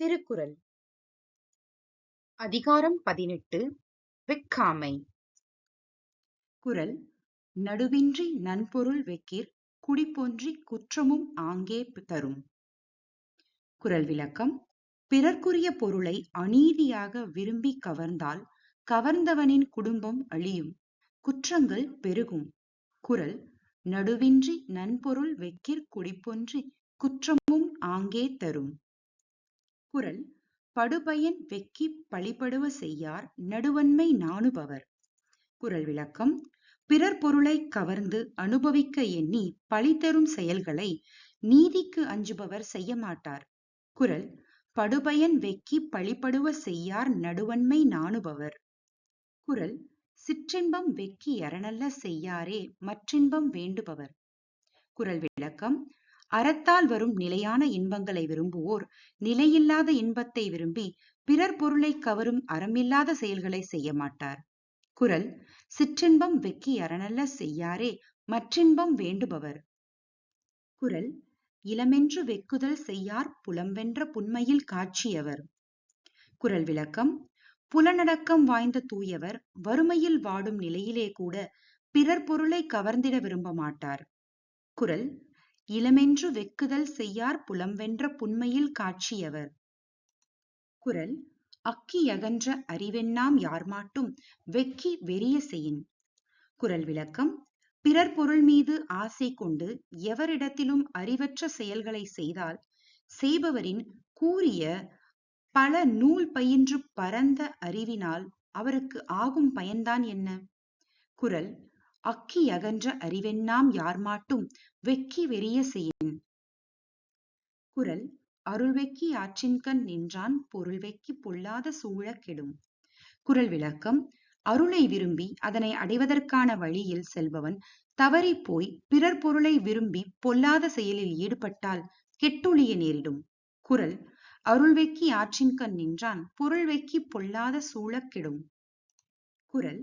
திருக்குறள். அதிகாரம் பதினெட்டு வெக்காமை குரல் நடுவின்றி நன்பொருள் வெக்கிற் குடிப்பொன்றிக் குற்றமும் ஆங்கே தரும். குரல் விளக்கம் பிறர்க்குரிய பொருளை அநீதியாக விரும்பி கவர்ந்தால் கவர்ந்தவனின் குடும்பம் அழியும் குற்றங்கள் பெருகும் குரல் நடுவின்றி நன்பொருள் வெக்கிற் குடிப்பொன்றி குற்றமும் ஆங்கே தரும். குறள் படுபயன் வெக்கிப் பழிபடுவ செய்யார் நடுவன்மை நாணுபவர். குறள் விளக்கம் பிறர் பொருளை கவர்ந்து அனுபவிக்க எண்ணி பழி தரும் செயல்களை நீதிக்கு அஞ்சுபவர் செய்ய மாட்டார் குறள் படுபயன் வெக்கி பழிபடுவ செய்யார் நடுவன்மை நாணுபவர். குறள் சிற்றின்பம் வெக்கி அறனல்ல செய்யாரே மற்றின்பம் வேண்டுபவர். குறள் விளக்கம் அறத்தால் வரும் நிலையான இன்பங்களை விரும்புவோர் நிலையில்லாத இன்பத்தை விரும்பி பிறர் பொருளை கவரும் அறமில்லாத செயல்களை செய்ய மாட்டார். குரல் சிற்றின்பம் வெக்கி அறனல்ல செய்யாரே மற்றின்பம் வேண்டுபவர். குரல் இளமென்று வெக்குதல் செய்யார் புலம்பென்ற புன்மையில் காட்சியவர். குரல் விளக்கம் புலனடக்கம் வாய்ந்த தூயவர் வறுமையில் வாடும் நிலையிலே கூட பிறர் பொருளை கவர்ந்திட விரும்ப மாட்டார். குரல் இளமென்று வெக்குதல் செய்யார் புலம்வென்ற புன்மையில் காட்சியவர். குறள் அக்கி யகன்ற அறிவெண்ணாம் யார்மாட்டும் வெக்கி வெறிய செய்யின் குறள் விளக்கம் பிறர் பொருள் மீது ஆசை கொண்டு எவரிடத்திலும் அறிவற்ற செயல்களை செய்தால் செய்பவரின் கூறிய பல நூல் பயின்று பரந்த அறிவினால் அவருக்கு ஆகும் பயன்தான் என்ன குறள் அக்கி அகன்ற அறிவெண்ணாம் யார்மாட்டும் வெக்கி வெறிய செய்யின். குறள் அருள்வெக்கி ஆற்றின்கண் நின்றான் பொருள் வெக்கி பொல்லாத சூழக் கெடும். குறள் விளக்கம் அருளை விரும்பி அதனை அடைவதற்கான வழியில் செல்பவன் தவறி போய் பிறர் பொருளை விரும்பி பொல்லாத செயலில் ஈடுபட்டால் கெட்டொழிய நேரிடும். குறள் அருள் வெக்கி ஆற்றின்கண் நின்றான் பொருள் வெக்கி பொல்லாத சூழக் கெடும். குறள்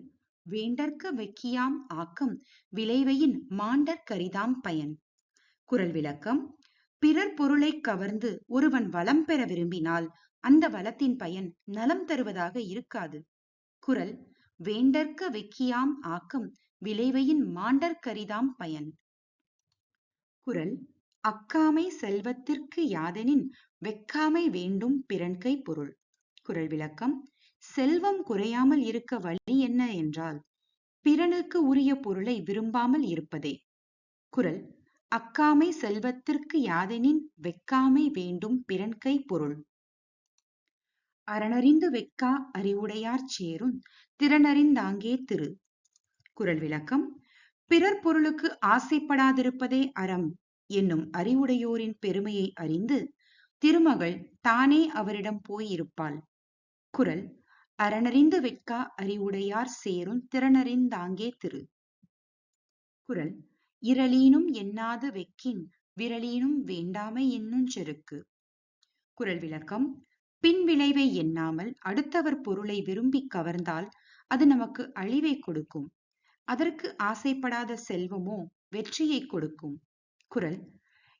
வேண்டற்க வெக்கியாம் ஆக்கம் விளைவையின் மாண்டற்கரிதாம் பயன். குரல் விளக்கம் பிறர் பொருளை கவர்ந்து ஒருவன் வளம் பெற விரும்பினால் அந்த வளத்தின் பயன் நலம் தருவதாக இருக்காது. குரல் வேண்டற்க வெக்கியாம் ஆக்கம் விளைவையின் மாண்டற்கரிதாம் பயன். குரல் அக்காமை செல்வத்திற்கு யாதெனின் வெக்காமை வேண்டும் பிறன்கை பொருள். குரல் விளக்கம் செல்வம் குறையாமல் இருக்க வழி என்ன என்றால் பிறனுக்கு உரிய பொருளை விரும்பாமல் இருப்பதே. குரல் அக்காமை செல்வத்திற்கு யாதெனின் வெக்காமை வேண்டும் பிறன்கை பொருள். அரணறிந்து வெக்கா அறிவுடையார் சேரும் திறனறிந்தாங்கே திரு. குரல் விளக்கம் பிறர் பொருளுக்கு ஆசைப்படாதிருப்பதே அறம் என்னும் அறிவுடையோரின் பெருமையை அறிந்து திருமகள் தானே அவரிடம் போயிருப்பாள் குரல் அறனறிந்து வெட்கா அறிவுடையார் சேரும் திறனறிந்தாங்கே திரு. குறள் இரளீனும் என்னாது வெக்கின் விரலீனும் வேண்டாமை என்னும் செருக்கு. குறள் விளக்கம். பின் விளைவை எண்ணாமல் அடுத்தவர் பொருளை விரும்பி கவர்ந்தால் அது நமக்கு அழிவை கொடுக்கும். அதற்கு ஆசைப்படாத செல்வமோ வெற்றியை கொடுக்கும். குறள்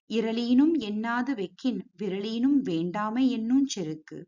இரளீனும் என்னாது வெக்கின் விரலீனும் வேண்டாமை என்னும் செருக்கு.